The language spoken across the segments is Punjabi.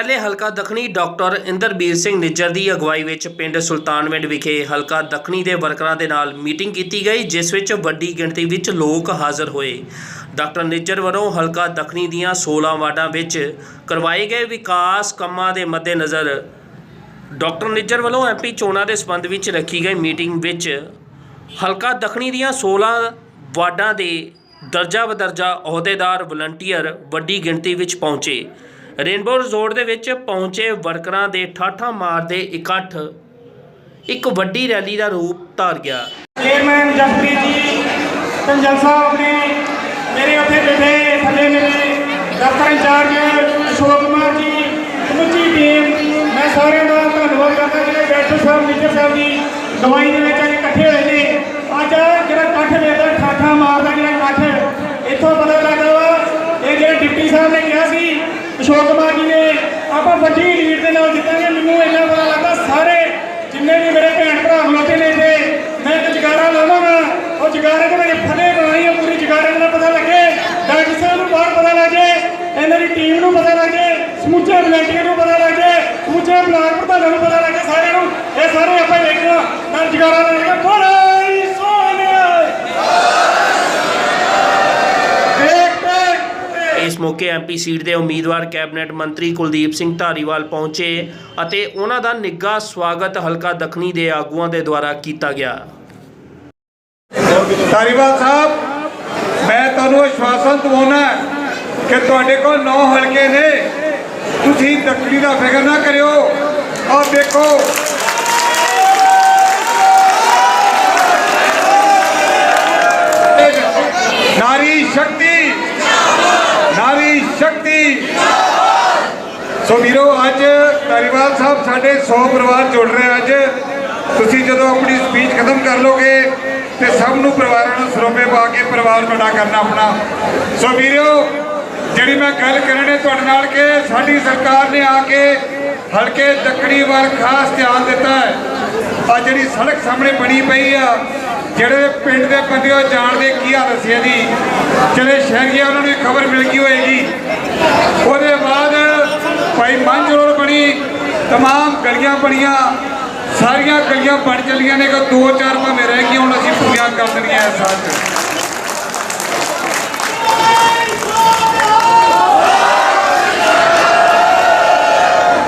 ਐਮਐਲਏ ਹਲਕਾ ਦੱਖਣੀ ਡਾਕਟਰ ਇੰਦਰਬੀਰ ਸਿੰਘ ਨਿੱਜਰ ਦੀ ਅਗਵਾਈ ਵਿੱਚ ਪਿੰਡ ਸੁਲਤਾਨਵਿੰਡ ਵਿਖੇ ਹਲਕਾ ਦੱਖਣੀ ਦੇ ਵਰਕਰਾਂ ਦੇ ਨਾਲ ਮੀਟਿੰਗ ਕੀਤੀ ਗਈ, ਜਿਸ ਵਿੱਚ ਵੱਡੀ ਗਿਣਤੀ ਵਿੱਚ ਲੋਕ ਹਾਜ਼ਰ ਹੋਏ। ਡਾਕਟਰ ਨਿੱਜਰ ਵੱਲੋਂ ਹਲਕਾ ਦੱਖਣੀ ਦੀਆਂ 16 ਵਾਰਡਾਂ ਵਿੱਚ ਕਰਵਾਏ ਗਏ ਵਿਕਾਸ ਕੰਮਾਂ ਦੇ ਮੱਦੇਨਜ਼ਰ ਡਾਕਟਰ ਨਿੱਜਰ ਵੱਲੋਂ ਐਮਪੀ ਚੋਣਾਂ ਦੇ ਸੰਬੰਧ ਵਿੱਚ ਰੱਖੀ ਗਈ ਮੀਟਿੰਗ ਵਿੱਚ ਹਲਕਾ ਦੱਖਣੀ ਦੀਆਂ 16 ਵਾਰਡਾਂ ਦੇ ਦਰਜਾ ਬਦਰਜਾ ਅਹੁਦੇਦਾਰ ਵਲੰਟੀਅਰ ਵੱਡੀ ਗਿਣਤੀ ਵਿੱਚ ਪਹੁੰਚੇ। ਰੇਨਬੋ ਰਿਜ਼ੋਰਟ ਦੇ ਵਿੱਚ ਪਹੁੰਚੇ ਵਰਕਰਾਂ ਦੇ ਠਾਠਾਂ ਮਾਰਦੇ ਇਕੱਠ। ਇੱਕ ਵੱਡੀ ਰੈਲੀ ਦਾ ਰੂਪ ਧਾਰ ਗਿਆ। ਚੇਅਰਮੈਨ ਜਸਪ੍ਰੀਤ ਜੀ, ਕੰਜਲ ਸਾਹਿਬ ਨੇ ਮੇਰੇ ਉੱਥੇ ਬੈਠੇ, ਥੱਲੇ ਮੇਰੇ ਦਫ਼ਤਰ ਇੰਚਾਰਜ ਅਸ਼ੋਕ ਕੁਮਾਰ ਜੀ, ਸਮੁੱਚੀ ਟੀਮ ਮੈਂ ਸਾਰਿਆਂ ਦਾ ਧੰਨਵਾਦ ਕਰਦਾ ਜਿਹੜੇ ਡਾਕਟਰ ਸਾਹਿਬ ਨੀਚਰ ਸਾਹਿਬ ਦੀ ਦਵਾਈ ਦੇ ਵਿੱਚ ਅੱਜ ਇਕੱਠੇ ਹੋਏ ਨੇ। ਅੱਜ ਜਿਹੜਾ ਇਕੱਠ ਵੇਖਦਾ ਠਾਠਾ ਮਾਰਦਾ ਜਿਹੜਾ ਇਕੱਠ, ਇੱਥੋਂ ਪਤਾ ਲੱਗਦਾ ਵਾ, ਇਹ ਜਿਹੜੇ ਡਿਪਟੀ ਸਾਹਿਬ ਨੇ ਕਿਹਾ ਸੀ ਅਸ਼ੋਕ ਕੁਮਾਰ ਜੀ ਨੇ ਆਪਾਂ ਵੱਡੀ ਲੀਡ ਦੇ ਨਾਲ ਜਿੱਤਾਂਗੇ। ਮੈਨੂੰ ਇੰਨਾ ਪਤਾ ਲੱਗਦਾ ਸਾਰੇ ਜਿੰਨੇ ਵੀ ਮੇਰੇ ਭੈਣ ਭਰਾ ਖਲੋਤੇ ਨੇ ਇੱਥੇ ਮੈਂ ਇੱਕ ਜਗਾਰਾ ਲਾਵਾਂਗਾ। ਉਹ ਜਗਾਰੇ ਦੇ ਵਿੱਚ ਫਤਿਹ ਬਣਾਈ ਹੈ ਪੂਰੀ ਜਗਾਰੇ ਦਾ ਪਤਾ ਲੱਗੇ। ਡਾਕਟਰ ਸਾਹਿਬ ਨੂੰ ਬਾਹਰ ਪਤਾ ਲੱਗੇ ਇਹਨਾਂ ਦੀ ਟੀਮ ਨੂੰ ਪਤਾ ਲੱਗੇ ਸਮੁੱਚੇ ਵਲੰਟੀਅਰ ਨੂੰ ਪਤਾ ਲੱਗੇ ਸਮੁੱਚੇ ਬਲਾਕ ਪ੍ਰਧਾਨਾਂ ਨੂੰ ਪਤਾ ਲੱਗੇ ਸਾਰਿਆਂ ਨੂੰ। ਇਹ ਸਾਰੇ ਆਪਾਂ ਵੇਖਣਾ ਮੈਂ ਜਗਾਰਾ ਲਾਵਾਂਗਾ ਬੋਲੇ ਸੋਨਿਆ ਦੇਖ ਦੇਖ ਇਸ ਮੌਕੇ ਐਮਪੀ ਸੀਟ ਦੇ ਉਮੀਦਵਾਰ ਕੈਬਨਿਟ ਮੰਤਰੀ ਕੁਲਦੀਪ ਸਿੰਘ ਧਾਰੀਵਾਲ ਪਹੁੰਚੇ ਅਤੇ ਉਹਨਾਂ ਦਾ ਨਿੱਘਾ ਸਵਾਗਤ ਹਲਕਾ ਦੱਖਣੀ ਦੇ ਆਗੂਆਂ ਦੇ ਦੁਆਰਾ ਕੀਤਾ ਗਿਆ। ਧਾਰੀਵਾਲ ਸਾਹਿਬ, ਮੈਂ ਤੁਹਾਨੂੰ ਆਸ਼ਵਾਸਨ ਦਵਾਉਣਾ ਕਿ ਤੁਹਾਡੇ ਕੋਲ ਨੌ ਹਲਕੇ ਨੇ। ਤੁਸੀਂ ਦੱਖਣੀ ਦਾ ਫਿਕਰ ਨਾ ਕਰਿਓ। ਆਹ ਦੇਖੋ ਸੋ ਵੀਰੋ, ਅੱਜ ਧਾਰੀਵਾਲ ਸਾਹਿਬ ਸਾਡੇ 100 ਪਰਿਵਾਰ ਜੁੜ ਰਹੇ ਅੱਜ। ਤੁਸੀਂ ਜਦੋਂ ਆਪਣੀ ਸਪੀਚ ਖਤਮ ਕਰ ਲੋਗੇ ਤੇ ਸਭ ਨੂੰ ਪਰਿਵਾਰਾਂ ਨੂੰ ਸਰੋਪੇ ਪਾ ਕੇ ਪਰਿਵਾਰ ਵੱਡਾ ਕਰਨਾ ਆਪਣਾ। ਸੋ ਵੀਰੋ, ਜਿਹੜੀ ਮੈਂ ਗੱਲ ਕਰਨੇ ਤੁਹਾਡੇ ਨਾਲ ਕਿ ਸਾਡੀ ਸਰਕਾਰ ਨੇ ਆ ਕੇ ਹਲਕੇ ਦੱਖਣੀ ਵੱਲ ਖਾਸ ਧਿਆਨ ਦਿੱਤਾ ਹੈ। ਆ ਜਿਹੜੀ ਸੜਕ ਸਾਹਮਣੇ ਬਣੀ ਪਈ ਆ, ਜਿਹੜੇ ਪਿੰਡ ਦੇ ਬੰਦੇ ਉਹ ਜਾਣਦੇ ਕੀ ਹਾਲਤ ਸੀ ਇਹਦੀ, ਜਿਹੜੇ ਸ਼ਹਿਰੀਆਂ, ਉਹਨਾਂ ਨੂੰ ਖਬਰ ਮਿਲ ਗਈ ਹੋਏਗੀ। ਉਹਦੇ ਬਾਅਦ ਭਾਈ ਮੰਝ ਰੋਡ ਬਣੀ तमाम ਗਲੀਆਂ ਬਣੀਆਂ ਸਾਰੀਆਂ ਗਲੀਆਂ ਬਣ ਚੱਲੀਆਂ ਨੇ ਕਿ ਦੋ ਚਾਰ ਭਾਵੇਂ ਰਹਿ ਗਈਆਂ ਹੁਣ ਅਸੀਂ ਪੂਰੀਆਂ ਕਰ ਦੇਣੀਆਂ ਇਸ ਸਾਲ 'ਚ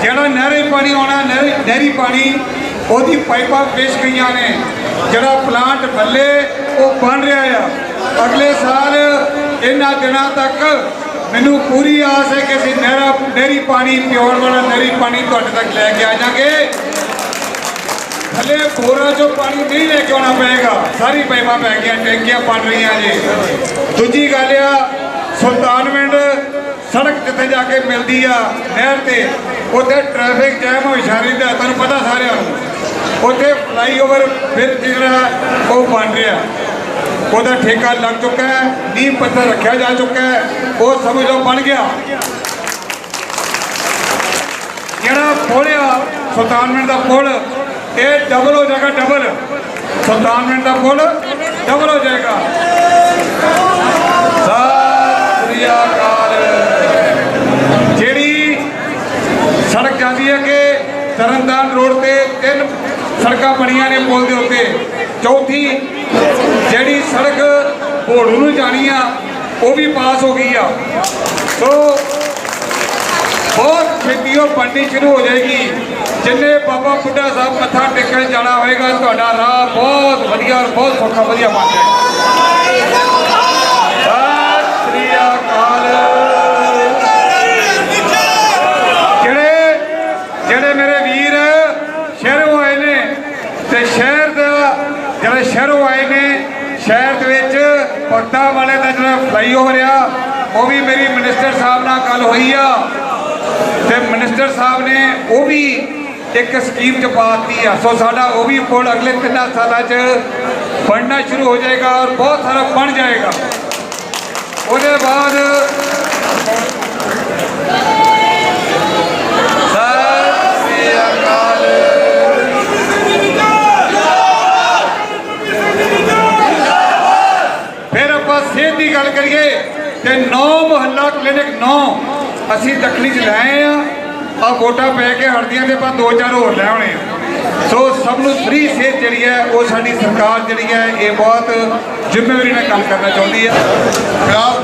ਜਿਹੜਾ ਨਹਿਰੀ ਪਾਣੀ ਆਉਣਾ ਨਹਿਰੀ ਨਹਿਰੀ ਪਾਣੀ ਉਹਦੀ ਪਾਈਪਾਂ ਪੇਸ਼ ਗਈਆਂ ਨੇ ਜਿਹੜਾ ਪਲਾਂਟ ਬੱਲੇ ਉਹ ਬਣ ਰਿਹਾ ਆ ਅਗਲੇ ਸਾਲ ਇਹਨਾਂ ਦਿਨਾਂ ਤੱਕ ਮੈਨੂੰ ਪੂਰੀ ਆਸ ਹੈ ਕਿ ਅਸੀਂ ਨਹਿਰਾ, ਨਹਿਰੀ ਪਾਣੀ ਪਿਓਰ ਵਾਲਾ, ਨਹਿਰੀ ਪਾਣੀ ਤੁਹਾਡੇ ਤੱਕ ਲੈ ਕੇ ਆ ਜਾਾਂਗੇ ਥੱਲੇ ਬੋਰਾ ਚੋਂ ਪਾਣੀ ਨਹੀਂ ਲੈ ਕੇ ਆਉਣਾ ਪਏਗਾ। ਸਾਰੀ ਪਾਈਪਾਂ ਪੈ ਗਈਆਂ, ਟੈਂਕੀਆਂ ਬਣ ਰਹੀਆਂ ਜੀ। ਦੂਜੀ ਗੱਲ ਆ ਸੁਲਤਾਨਵਿੰਡ ਸੜਕ ਜਿੱਥੇ ਜਾ ਕੇ ਮਿਲਦੀ ਆ, ਨਹਿਰ ਤੇ, ਉੱਥੇ ਟ੍ਰੈਫਿਕ ਜੈਮ ਹੋ ਰਹਿੰਦਾ ਤੁਹਾਨੂੰ ਪਤਾ ਸਾਰਿਆਂ ਨੂੰ। ਉੱਥੇ ਫਲਾਈਓਵਰ ਫਿਰ ਜਿਹੜਾ ਉਹ ਬਣ ਰਿਹਾ। ਉਹਦਾ ਠੇਕਾ ਲੱਗ ਚੁੱਕਾ ਹੈ, ਨੀਂਹ ਪੱਥਰ ਰੱਖਿਆ ਜਾ ਚੁੱਕਾ ਹੈ, ਉਹ ਸਮਝ ਲਓ ਬਣ ਗਿਆ। ਜਿਹੜਾ ਪੁਲ ਆ, ਸੁਲਤਾਨਵਿੰਡ ਦਾ ਪੁਲ, ਇਹ ਡਬਲ ਹੋ ਜਾਏਗਾ ਡਬਲ ਸੁਲਤਾਨਵਿੰਡ ਦਾ ਪੁਲ ਡਬਲ ਹੋ ਜਾਏਗਾ। ਸਤਿ ਸ੍ਰੀ ਅਕਾਲ ਜਿਹੜੀ ਸੜਕ ਜਾਂਦੀ ਹੈ ਕਿ ਤਰਨਤਾਰਨ ਰੋਡ ਤੇ ਤਿੰਨ ਸੜਕਾਂ ਬਣੀਆਂ ਨੇ ਪੁਲ ਦੇ ਉੱਤੇ। ਚੌਥੀ ਸੜਕ ਭੋੜੂ ਨੂੰ ਜਾਣੀ ਆ, ਉਹ ਵੀ ਪਾਸ ਹੋ ਗਈ ਆ। ਸੋ ਬਹੁਤ ਛੇਤੀ ਉਹ ਬਣਨੀ ਸ਼ੁਰੂ ਹੋ ਜਾਏਗੀ। ਜਿੰਨੇ ਬਾਬਾ ਬੁੱਢਾ ਸਾਹਿਬ ਮੱਥਾ ਟੇਕਣ ਜਾਣਾ ਹੋਏਗਾ, ਤੁਹਾਡਾ ਰਾਹ ਬਹੁਤ ਵਧੀਆ ਔਰ ਬਹੁਤ ਸੌਖਾ ਵਧੀਆ ਬਣ ਜਾਏਗਾ। ਸਤਿ ਸ੍ਰੀ ਅਕਾਲ। ਜਿਹੜੇ ਜਿਹੜੇ ਮੇਰੇ ਵੀਰ ਸ਼ਹਿਰੋਂ ਆਏ ਨੇ ਤੇ ਸ਼ਹਿਰ ਦਾ ਜਿਹੜੇ ਸ਼ਹਿਰੋਂ ਆਏ ਨੇ ਸ਼ਹਿਰ ਦੇ ਵਿੱਚ ਪੱਤਾ ਵਾਲੇ ਦਾ ਜਿਹੜਾ ਫਲਾਈਓਵਰ ਆ, ਉਹ ਵੀ ਮੇਰੀ ਮਿਨਿਸਟਰ ਸਾਹਿਬ ਨਾਲ ਗੱਲ ਹੋਈ ਆ। ਤੇ ਮਿਨਿਸਟਰ ਸਾਹਿਬ ਨੇ ਉਹ ਵੀ ਇੱਕ ਸਕੀਮ ਚ ਪਾਤੀ ਆ। ਸੋ ਸਾਡਾ ਉਹ ਵੀ ਪੁਲ ਅਗਲੇ ਤਿੰਨਾਂ ਸਾਲਾਂ ਚ ਬਣਨਾ ਸ਼ੁਰੂ ਹੋ ਜਾਏਗਾ ਔਰ ਬਹੁਤ ਸਾਰਾ ਬਣ ਜਾਏਗਾ। ਉਹਦੇ ਬਾਅਦ ਸਤਿ ਸ੍ਰੀ ਅਕਾਲ ਫਿਰ ਆਪਾਂ ਸਿਹਤ ਦੀ ਗੱਲ ਕਰੀਏ ਨੌ ਮੁਹੱਲਾ ਕਲੀਨਿਕ ਨੌ। ਅਸੀਂ ਦੱਖਣੀ ਚ ਲਾਏ ਆ। ਆ ਵੋਟਾਂ ਪੈ ਕੇ ਹੜਦੀਆਂ ਦੇ ਆਪਾਂ ਦੋ ਚਾਰ ਹੋਰ ਲੈ ਆਉਣੇ ਆ। ਸੋ ਸਭ ਨੂੰ ਫ੍ਰੀ ਸਿਹਤ ਜਿਹੜੀ ਹੈ, ਉਹ ਸਾਡੀ ਸਰਕਾਰ ਜਿਹੜੀ ਹੈ, ਇਹ ਬਹੁਤ ਜ਼ਿੰਮੇਵਾਰੀ ਨਾਲ ਕੰਮ ਕਰਨਾ ਚਾਹੁੰਦੀ ਹੈ। ਪਿਆਰ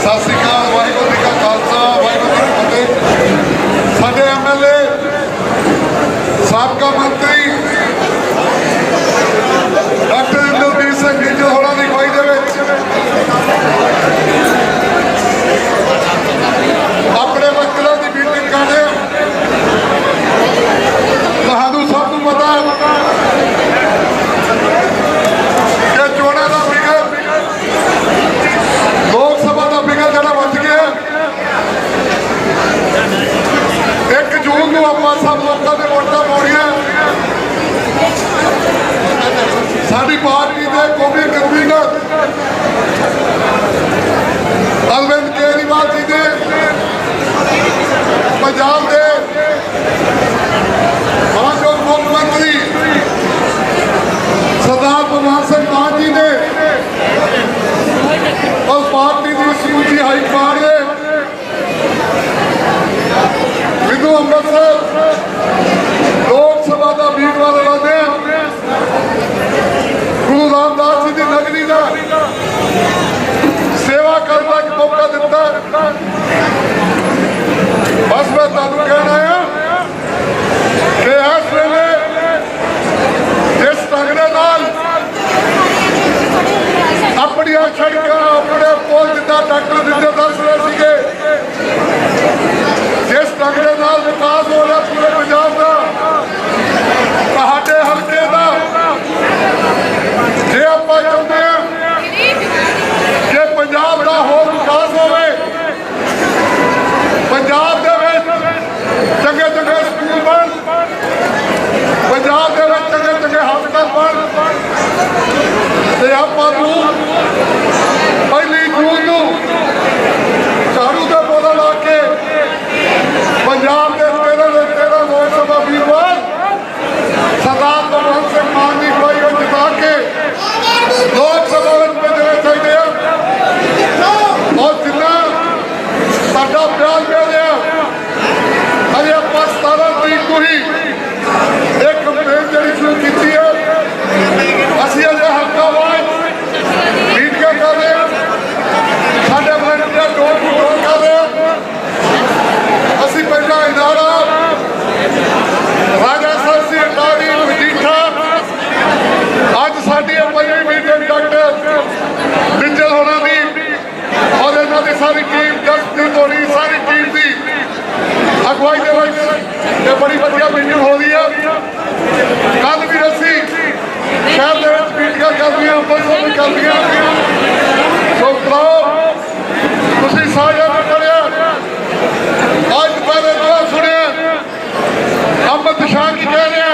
ਸਤਿ ਸ੍ਰੀ ਅਕਾਲ, ਵਾਹਿਗੁਰੂ ਜੀ ਕਾ ਖਾਲਸਾ, ਵਾਹਿਗੁਰੂ ਜੀ ਕੀ ਫਤਿਹ ਸਾਡੇ ਐਮਐਲਏ ਸਾਬਕਾ ਮੰਤਰੀ ਡਾਕਟਰ ਇੰਦਰਜੀਤ ਸਿੰਘ ਗਿੱਜਲ ਹੋਰਾਂ ਦੀ ਅਗਵਾਈ ਦੇ ਵਿੱਚ ਆਪਣੇ ਵਕੀਲਾਂ ਦੀ ਮੀਟਿੰਗ ਕਰ ਰਹੇ ਹਾਂ। ਤੁਹਾਨੂੰ ਸਭ ਨੂੰ ਪਤਾ ਹੈ ਕਿ ਚੋਣਾਂ ਦਾ ਫਿਕਰ ਲੋਕ ਸਭਾ ਦਾ ਬਿਗਲ ਜਿਹੜਾ ਵੱਜ ਗਿਆ ਇੱਕ ਜੂਨ ਨੂੰ ਆਪਾਂ ਸਭ ਲੋਕਾਂ ਦੇ ਵੋਟਾਂ ਪਾਉਣੀਆਂ ਸਾਡੀ ਪਾਰਟੀ ਦੇ ਕੌਮੀ ਕਨਵੀਨਰ ਅਰਵਿੰਦ ਕੇਜਰੀਵਾਲ ਜੀ ਦੇ ਪੰਜਾਬ ਦੇ ਮਾਨਯੋਗ ਮੁੱਖ ਮੰਤਰੀ ਸਰਦਾਰ ਭਗਵੰਤ ਸਿੰਘ ਮਾਨ ਜੀ ਨੇ ਔਰ ਪਾਰਟੀ ਦੀ ਸਮੁੱਚੀ ਹਾਈ ਕਮਾਂਡ ਨੇ ਵਿਧੂ ਅੰਮ੍ਰਿਤਸਰ ਲੋਕ ਸਭਾ ਦਾ ਉਮੀਦਵਾਰ ਐਲਾਨਿਆ ਗੁਰੂ ਰਾਮਦਾਸ ਜੀ ਦੀ ਨਗਰੀ ਦਾ ਸੇਵਾ ਕਰਨ ਦਾ ਇੱਕ ਮੌਕਾ ਦਿੱਤਾ ਬਸ ਮੈਂ ਤੁਹਾਨੂੰ ਕਹਿਣਾ ਆ ਕਿ ਇਸ ਵੇਲੇ ਜਿਸ ਢੰਗ ਦੇ ਨਾਲ ਆਪਣੀਆਂ ਸੜਕਾਂ ਆਪਣੇ ਪੁਲ ਜਿੱਦਾਂ ਡਾਕਟਰ ਦਿੱਤੇ ਦੱਸ ਰਹੇ ਸੀਗੇ ਜਿਸ ਢੰਗ ਦੇ ਨਾਲ ਵਿਕਾਸ ਹੋ ਰਿਹਾ ਪੂਰੇ ਪੰਜਾਬ ਦਾ ਤੁਹਾਡੇ ਹਲਕੇ ਦਾ ਜੇ ਆਪਾਂ ਚਾਹੁੰਦੇ ਹਾਂ ਕਿ ਪੰਜਾਬ ਦਾ ਹੋਰ ਵਿਕਾਸ ਹੋਵੇ ਪੰਜਾਬ ਦੇ ਵਿੱਚ ਚੰਗੇ ਚੰਗੇ ਸਕੂਲ ਬਣ ਪੰਜਾਬ ਦੇ ਵਿੱਚ ਚੰਗੇ ਚੰਗੇ ਹਸਪਤਾਲ ਬਣ ਤੇ ਆਪਾਂ ਨੂੰ ਪਹਿਲੀ ਜੂਨ ਨੂੰ ਝਾੜੂ ਦਾ ਪੌਦਾ ਲਾ ਕੇ ਪੰਜਾਬ ਦੇ ਤੇਰਾਂ ਦੇ ਤੇਰਾਂ ਲੋਕ ਸਭਾ ਵੀਰਵਾਰ ਸਰਦਾਰ ਭਗਵੰਤ ਸਿੰਘ ਮਾਨ ਦੀ ਅਗਵਾਈ ਵਿੱਚ ਜਿਤਾ ਕੇ ਲੋਕ ਸਭਾ ਵਿੱਚ ਭੇਜਣੇ ਚਾਹੀਦੇ ਆ ਔਰ ਜਿੰਨਾ ਸਾਡਾ ਪਿਆਰ ਮਿਲ ਰਿਹਾ ਅਜੇ ਆਪਾਂ 17 ਤਰੀਕ ਨੂੰ ਹੀ ਇਹ ਕੰਪੇਨ ਜਿਹੜੀ ਸ਼ੁਰੂ ਕੀਤੀ ਹੈ ਅਸੀਂ ਅਜੇ ਹਫਤਾ ਬਾਅਦ ਮੀਟਿੰਗਾਂ ਕਰ ਰਹੇ ਹਾਂ ਸਾਡੇ ਵਲੰਟੀਅਰ ਡੋਰ ਟੂ ਡੋਰ ਕਰ ਰਹੇ ਹਾਂ ਅਸੀਂ ਪਹਿਲਾਂ ਇਦਾਰਾ ਰਾਜਾ ਸਰਸੀ ਅਟਾਰੀ ਮਜੀਠਾ ਅੱਜ ਸਾਡੀ ਇਹ ਪੰਜਵੀਂ ਮੀਟਿੰਗ ਡਾਕਟਰ ਬਿੰਜਲ ਹੋਣਾ ਦੀ ਔਰ ਇਹਨਾਂ ਦੀ ਸਾਰੀ ਟੀਮ ਜਸਪ੍ਰੀਤ ਹੋਣੀ ਸਾਰੀ ਟੀਮ ਦੀ ਅਗਵਾਈ ਦੇ ਵਿੱਚ ਇਹ ਬੜੀ ਵਧੀਆ ਮੀਟਿੰਗ ਹੋ ਰਹੀ ਹੈ ਕੱਲ ਵੀ ਅਸੀਂ ਸ਼ਹਿਰ ਦੇ ਵਿੱਚ ਮੀਟਿੰਗਾਂ ਕਰਦੀਆਂ ਅੰਮ੍ਰਿਤਸਰ ਵੀ ਕਰਦੀਆਂ। ਸੋ ਭਰਾਓ ਤੁਸੀਂ ਸਾਰਿਆਂ ਨੇ ਪੜਿਆ ਅੱਜ ਪਹਿਲੇ ਜਿਹੜਾ ਸੁਣਿਆ। ਅਮਿਤ ਸ਼ਾਹ ਕੀ ਕਹਿ ਰਿਹਾ?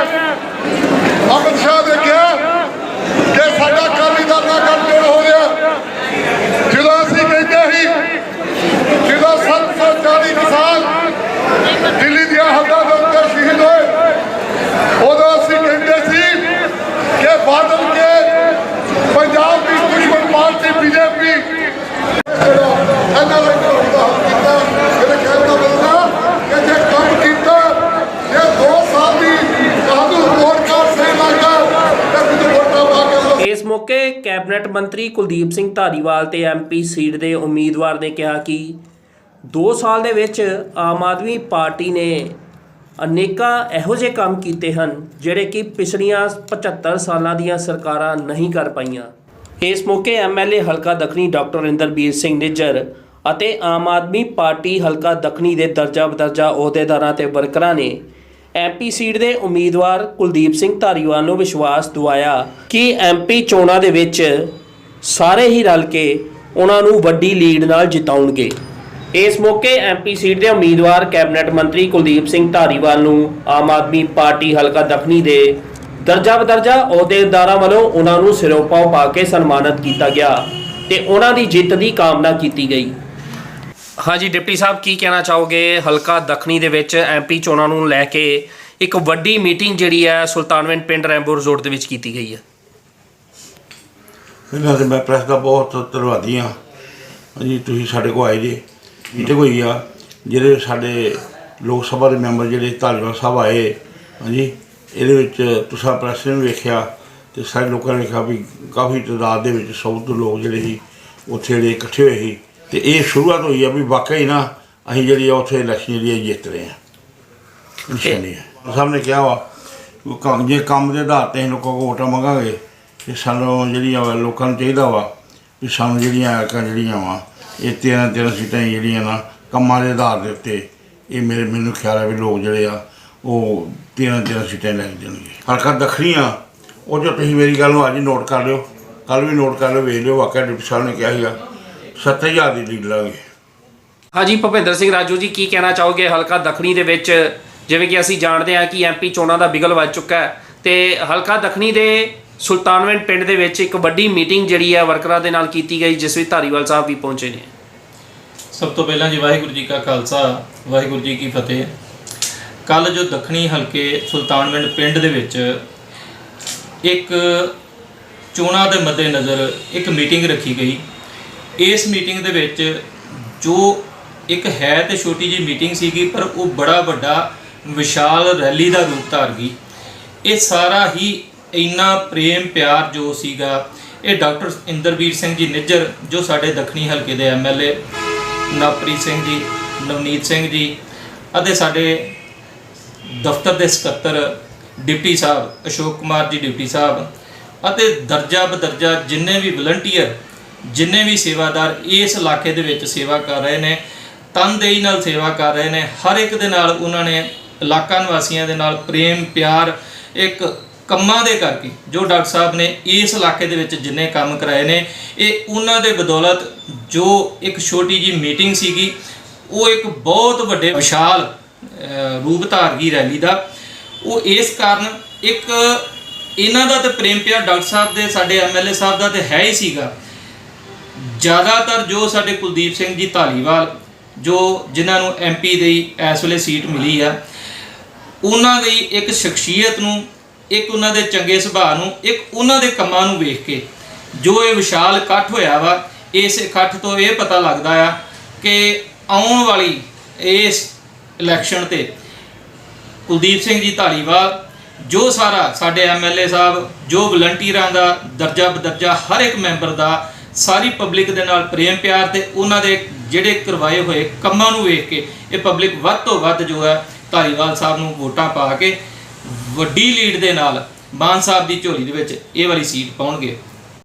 ਅਮਿਤ ਸ਼ਾਹ ਨੇ ਕਿਹਾ ਕਿ ਸਾਡਾ ਕਾਲੀ ਦਲ ਨਾਲ ਗੱਠਜੋੜ ਹੋ ਰਿਹਾ ਜਦੋਂ ਅਸੀਂ ਕਹਿੰਦੇ ਸੀ ਜਦੋਂ 740 ਕਿਸਾਨ ਦਿੱਲੀ ਦੀਆਂ ਹੱਦਾਂ ਦੇ ਉੱਤੇ ਸ਼ਹੀਦ ਹੋਏ ਉਦੋਂ ਅਸੀਂ ਕਹਿੰਦੇ ਸੀ ਕਿ ਬਾਦਲ ਕੇ ਪੰਜਾਬ ਦੀ ਦੁਸ਼ਮਣ ਪਾਰਟੀ ਬੀਜੇਪੀ ਇਹਨਾਂ ਦਾ ਕੀਤਾ ਇਹਦੇ ਕਹਿਣ ਦਾ ਮਤਲਬ ਕਿ ਜੇ ਕੰਮ ਕੀਤਾ ਜੇ 2 ਸਾਲ ਦੀ ਤੁਹਾਨੂੰ ਰਿਪੋਰਟ ਕਾਰਡ ਸਹੀ ਲੱਗਾ ਤੇ ਮੈਨੂੰ ਵੋਟਾਂ ਪਾ ਕੇ ਲਓ ਇਸ ਮੌਕੇ ਕੈਬਨਿਟ ਮੰਤਰੀ ਕੁਲਦੀਪ ਸਿੰਘ ਧਾਰੀਵਾਲ ਤੇ ਐਮਪੀ ਸੀਟ ਦੇ ਉਮੀਦਵਾਰ ਨੇ ਕਿਹਾ ਕਿ 2 ਸਾਲ ਦੇ ਵਿੱਚ ਆਮ ਆਦਮੀ ਪਾਰਟੀ ਨੇ ਅਨੇਕਾਂ ਇਹੋ ਜਿਹੇ ਕੰਮ ਕੀਤੇ ਹਨ ਜਿਹੜੇ ਕਿ ਪਿਛਲੀਆਂ 75 ਸਾਲਾਂ ਦੀਆਂ ਸਰਕਾਰਾਂ ਨਹੀਂ ਕਰ ਪਾਈਆਂ। ਇਸ ਮੌਕੇ ਐਮਐਲਏ ਹਲਕਾ ਦੱਖਣੀ ਡਾਕਟਰ ਇੰਦਰਬੀਰ ਸਿੰਘ ਨਿੱਜਰ ਅਤੇ ਆਮ ਆਦਮੀ ਪਾਰਟੀ ਹਲਕਾ ਦੱਖਣੀ ਦੇ ਦਰਜਾ ਬਦਰਜਾ ਅਹੁਦੇਦਾਰਾਂ ਤੇ ਵਰਕਰਾਂ ਨੇ ਐਮਪੀ ਸੀਟ ਦੇ ਉਮੀਦਵਾਰ ਕੁਲਦੀਪ ਸਿੰਘ ਧਾਰੀਵਾਲ ਨੂੰ ਵਿਸ਼ਵਾਸ ਦਿਵਾਇਆ ਕਿ ਐਮਪੀ ਚੋਣਾਂ ਦੇ ਵਿੱਚ ਸਾਰੇ ਹੀ ਰਲ ਕੇ ਉਹਨਾਂ ਨੂੰ ਵੱਡੀ ਲੀਡ ਨਾਲ ਜਿਤਾਉਣਗੇ। ਇਸ ਮੌਕੇ ਐਮਪੀ ਸੀਟ ਦੇ ਉਮੀਦਵਾਰ ਕੈਬਨਿਟ ਮੰਤਰੀ ਕੁਲਦੀਪ ਸਿੰਘ ਧਾਰੀਵਾਲ ਨੂੰ ਆਮ ਆਦਮੀ ਪਾਰਟੀ ਹਲਕਾ ਦਖਣੀ ਦੇ ਦਰਜਾ ਬਦਰਜਾ ਅਹੁਦੇਦਾਰਾਂ ਵੱਲੋਂ ਉਹਨਾਂ ਨੂੰ ਸਿਰੋਪਾਓ ਪਾ ਕੇ ਸਨਮਾਨਿਤ ਕੀਤਾ ਗਿਆ ਤੇ ਉਹਨਾਂ ਦੀ ਜਿੱਤ ਦੀ ਕਾਮਨਾ ਕੀਤੀ ਗਈ। ਹਾਂਜੀ, ਡਿਪਟੀ ਸਾਹਿਬ, ਕੀ ਕਹਿਣਾ ਚਾਹੋਗੇ? ਹਲਕਾ ਦੱਖਣੀ ਦੇ ਵਿੱਚ ਐਮਪੀ ਚੋਣਾਂ ਨੂੰ ਲੈ ਕੇ ਇੱਕ ਵੱਡੀ ਮੀਟਿੰਗ ਜਿਹੜੀ ਹੈ ਸੁਲਤਾਨਵਿੰਡ ਪਿੰਡ ਰੈਂਬੋ ਰਿਜ਼ੋਰਟ ਦੇ ਵਿੱਚ ਕੀਤੀ ਗਈ ਹੈ। ਪਹਿਲਾਂ ਤੇ ਮੈਂ ਪ੍ਰੈਸ ਦਾ ਬਹੁਤ ਧੰਨਵਾਦੀ ਹਾਂ। ਜੀ ਤੁਸੀਂ ਸਾਡੇ ਕੋਲ ਆਏ ਜੀ। ਮੀਟਿੰਗ ਹੋਈ ਆ, ਜਿਹੜੇ ਸਾਡੇ ਲੋਕ ਸਭਾ ਦੇ ਮੈਂਬਰ ਜਿਹੜੇ ਧਾਲੀਵਾਲ ਸਾਹਿਬ ਆਏ, ਹਾਂਜੀ, ਇਹਦੇ ਵਿੱਚ ਤੁਸੀਂ ਪ੍ਰੈਸ ਨੇ ਵੀ ਵੇਖਿਆ ਤੇ ਸਾਰੇ ਲੋਕਾਂ ਨੇ ਵੇਖਿਆ ਵੀ ਕਾਫੀ ਤਾਦਾਦ ਦੇ ਵਿੱਚ ਸੌ ਤੋਂ ਲੋਕ ਜਿਹੜੇ ਸੀ, ਉੱਥੇ ਜਿਹੜੇ ਇਕੱਠੇ ਹੋਏ ਸੀ। ਤੇ ਇਹ ਸ਼ੁਰੂਆਤ ਹੋਈ ਆ ਵੀ ਵਾਕਈ ਨਾ ਅਸੀਂ ਜਿਹੜੀ ਆ ਉੱਥੇ ਇਲੈਕਸ਼ਨ ਜਿਹੜੀ ਆ ਜਿੱਤ ਰਹੇ ਹਾਂ ਨਿਸ਼ਾਨੀ ਹੈ ਸਾਹਿਬ ਨੇ ਕਿਹਾ ਵਾ ਜੇ ਕੰਮ ਦੇ ਆਧਾਰ ਤੇ ਅਸੀਂ ਲੋਕਾਂ ਕੋਲ ਵੋਟਾਂ ਮੰਗਾਂਗੇ, ਤੇ ਸਾਨੂੰ ਜਿਹੜੀਆਂ ਵਾ ਲੋਕਾਂ ਨੂੰ ਚਾਹੀਦਾ ਵਾ ਵੀ ਸਾਨੂੰ ਜਿਹੜੀਆਂ ਐਰਕਾਂ ਜਿਹੜੀਆਂ ਵਾ, ਇਹ ਤੇਰਾਂ ਤੇਰਾਂ ਸੀਟਾਂ ਜਿਹੜੀਆਂ ਨਾ ਕੰਮਾਂ ਦੇ ਆਧਾਰ ਦੇ ਉੱਤੇ ਇਹ ਮੇਰੇ ਮੈਨੂੰ ਖਿਆਲ ਹੈ ਵੀ ਲੋਕ ਜਿਹੜੇ ਆ, ਉਹ ਤੇਰਾਂ ਤੇਰਾਂ ਸੀਟਾਂ ਲੈ ਕੇ ਦੇਣਗੇ ਹਲਕਾ ਦੱਖਣੀ ਉਹ ਜੋ ਤੁਸੀਂ ਮੇਰੀ ਗੱਲ ਨੂੰ ਅੱਜ ਨੋਟ ਕਰ ਲਿਓ ਕੱਲ ਵੀ ਨੋਟ ਕਰ ਲਿਓ, ਵੇਖ ਲਿਓ, ਵਾਕਿਆ ਡਿਪਟੀ ਸਾਹਿਬ ਨੇ ਕਿਹਾ ਸੀਗਾ 7000 ਦੀ ਲੀਡ ਲਾਂਗੇ ਹਾਂਜੀ ਭੁਪਿੰਦਰ ਸਿੰਘ ਰਾਜੂ ਜੀ ਕੀ ਕਹਿਣਾ ਚਾਹੋਗੇ ਹਲਕਾ ਦੱਖਣੀ ਦੇ ਵਿੱਚ? ਜਿਵੇਂ ਕਿ ਅਸੀਂ ਜਾਣਦੇ ਹਾਂ ਕਿ ਐਮਪੀ ਚੋਣਾਂ ਦਾ ਬਿਗਲ ਵੱਜ ਚੁੱਕਾ ਹੈ ਤੇ ਹਲਕਾ ਦੱਖਣੀ ਦੇ ਸੁਲਤਾਨਵਿੰਡ ਪਿੰਡ ਦੇ ਵਿੱਚ ਇੱਕ ਵੱਡੀ ਮੀਟਿੰਗ ਜਿਹੜੀ ਹੈ ਵਰਕਰਾਂ ਦੇ ਨਾਲ ਕੀਤੀ ਗਈ ਜਿਸ ਵਿੱਚ ਧਾਰੀਵਾਲ ਸਾਹਿਬ ਵੀ ਪਹੁੰਚੇ ਨੇ। ਸਭ ਤੋਂ ਪਹਿਲਾਂ ਜੀ ਵਾਹਿਗੁਰੂ ਜੀ ਕਾ ਖਾਲਸਾ ਵਾਹਿਗੁਰੂ ਜੀ ਕੀ ਫਤਿਹ। ਕੱਲ ਜੋ ਦੱਖਣੀ ਹਲਕੇ ਸੁਲਤਾਨਵਿੰਡ ਪਿੰਡ ਦੇ ਵਿੱਚ ਇੱਕ ਚੋਣਾਂ ਦੇ ਮੱਦੇਨਜ਼ਰ ਇੱਕ ਮੀਟਿੰਗ ਰੱਖੀ ਗਈ। ਇਸ ਮੀਟਿੰਗ ਦੇ ਵਿੱਚ ਜੋ ਇੱਕ ਹੈ ਤੇ ਛੋਟੀ ਜੀ ਮੀਟਿੰਗ ਸੀਗੀ, ਪਰ ਉਹ ਬੜਾ ਵੱਡਾ ਵਿਸ਼ਾਲ ਰੈਲੀ ਦਾ ਰੂਪ ਧਾਰ ਗਈ। ਇਹ ਸਾਰਾ ਹੀ ਇੰਨਾ ਪ੍ਰੇਮ ਪਿਆਰ ਜੋ ਸੀਗਾ, ਇਹ ਡਾਕਟਰ ਇੰਦਰਵੀਰ ਸਿੰਘ ਜੀ ਨਿੱਜਰ, ਜੋ ਸਾਡੇ ਦੱਖਣੀ ਹਲਕੇ ਦੇ ਐਮਐਲਏ ਨਵਪ੍ਰੀਤ ਸਿੰਘ ਜੀ, ਨਵਨੀਤ ਸਿੰਘ ਜੀ, ਅਤੇ ਸਾਡੇ ਦਫ਼ਤਰ ਦੇ ਸਕੱਤਰ ਡਿਪਟੀ ਸਾਹਿਬ, ਅਸ਼ੋਕ ਕੁਮਾਰ ਜੀ ਡਿਪਟੀ ਸਾਹਿਬ, ਅਤੇ ਦਰਜਾ ਬਦਰਜਾ ਜਿੰਨੇ ਵੀ ਵਲੰਟੀਅਰ ਜਿੰਨੇ ਵੀ ਸੇਵਾਦਾਰ ਇਸ ਇਲਾਕੇ ਦੇ ਵਿੱਚ ਸੇਵਾ ਕਰ ਰਹੇ ਨੇ ਤਨਦੇਹੀ ਨਾਲ ਸੇਵਾ ਕਰ ਰਹੇ ਨੇ, ਹਰ ਇੱਕ ਦੇ ਨਾਲ ਉਹਨਾਂ ਨੇ ਇਲਾਕਾ ਨਿਵਾਸੀਆਂ ਦੇ ਨਾਲ ਪ੍ਰੇਮ, ਪਿਆਰ ਇੱਕ ਕੰਮਾਂ ਦੇ ਕਰਕੇ ਜੋ ਡਾਕਟਰ ਸਾਹਿਬ ਨੇ ਇਸ ਇਲਾਕੇ ਦੇ ਵਿੱਚ ਜਿੰਨੇ ਕੰਮ ਕਰਾਏ ਨੇ, ਇਹ ਉਹਨਾਂ ਦੇ ਬਦੌਲਤ ਜੋ ਇੱਕ ਛੋਟੀ ਜੀ ਮੀਟਿੰਗ ਸੀਗੀ, ਉਹ ਇੱਕ ਬਹੁਤ ਵੱਡੇ ਵਿਸ਼ਾਲ ਰੂਪ ਧਾਰ ਗਈ ਰੈਲੀ ਦਾ। ਉਹ ਇਸ ਕਾਰਨ ਇੱਕ ਇਹਨਾਂ ਦਾ ਤੇ ਪ੍ਰੇਮ ਪਿਆਰ ਡਾਕਟਰ ਸਾਹਿਬ ਦੇ, ਸਾਡੇ ਐਮਐਲਏ ਸਾਹਿਬ ਦਾ ਤੇ ਹੈ ਹੀ ਸੀਗਾ। ਜ਼ਿਆਦਾਤਰ ਜੋ ਸਾਡੇ ਕੁਲਦੀਪ ਸਿੰਘ ਜੀ ਧਾਲੀਵਾਲ, ਜੋ ਜਿਨ੍ਹਾਂ ਨੂੰ ਐਮਪੀ ਦੀ ਇਸ ਵੇਲੇ ਸੀਟ ਮਿਲੀ ਆ, ਉਹਨਾਂ ਦੀ ਇੱਕ ਸ਼ਖਸੀਅਤ ਨੂੰ, ਇੱਕ ਉਹਨਾਂ ਦੇ ਚੰਗੇ ਸੁਭਾਅ ਨੂੰ, ਇੱਕ ਉਹਨਾਂ ਦੇ ਕੰਮਾਂ ਨੂੰ ਵੇਖ ਕੇ ਜੋ ਇਹ ਵਿਸ਼ਾਲ ਇਕੱਠ ਹੋਇਆ ਵਾ, ਇਸ ਇਕੱਠ ਤੋਂ ਇਹ ਪਤਾ ਲੱਗਦਾ ਆ ਕਿ ਆਉਣ ਵਾਲੀ ਇਸ ਇਲੈਕਸ਼ਨ ਤੇ ਕੁਲਦੀਪ ਸਿੰਘ ਜੀ ਧਾਲੀਵਾਲ, ਜੋ ਸਾਰਾ ਸਾਡੇ ਐਮਐਲਏ ਸਾਹਿਬ, ਜੋ ਵਲੰਟੀਅਰਾਂ ਦਾ ਦਰਜਾ ਬਦਰਜਾ ਹਰ ਇੱਕ ਮੈਂਬਰ ਦਾ ਸਾਰੀ ਪਬਲਿਕ ਦੇ ਨਾਲ ਪ੍ਰੇਮ ਪਿਆਰ ਤੇ ਉਹਨਾਂ ਦੇ ਜਿਹੜੇ ਕਰਵਾਏ ਹੋਏ ਕੰਮਾਂ ਨੂੰ ਵੇਖ ਕੇ ਇਹ ਪਬਲਿਕ ਵੱਧ ਤੋਂ ਵੱਧ ਜੋ ਹੈ ਧਾਲੀਵਾਲ ਸਾਹਿਬ ਨੂੰ ਵੋਟਾਂ ਪਾ ਕੇ ਵੱਡੀ ਲੀਡ ਦੇ ਨਾਲ ਮਾਨ ਸਾਹਿਬ ਦੀ ਝੋਲੀ ਦੇ ਵਿੱਚ ਇਹ ਵਾਲੀ ਸੀਟ ਪਾਉਣਗੇ।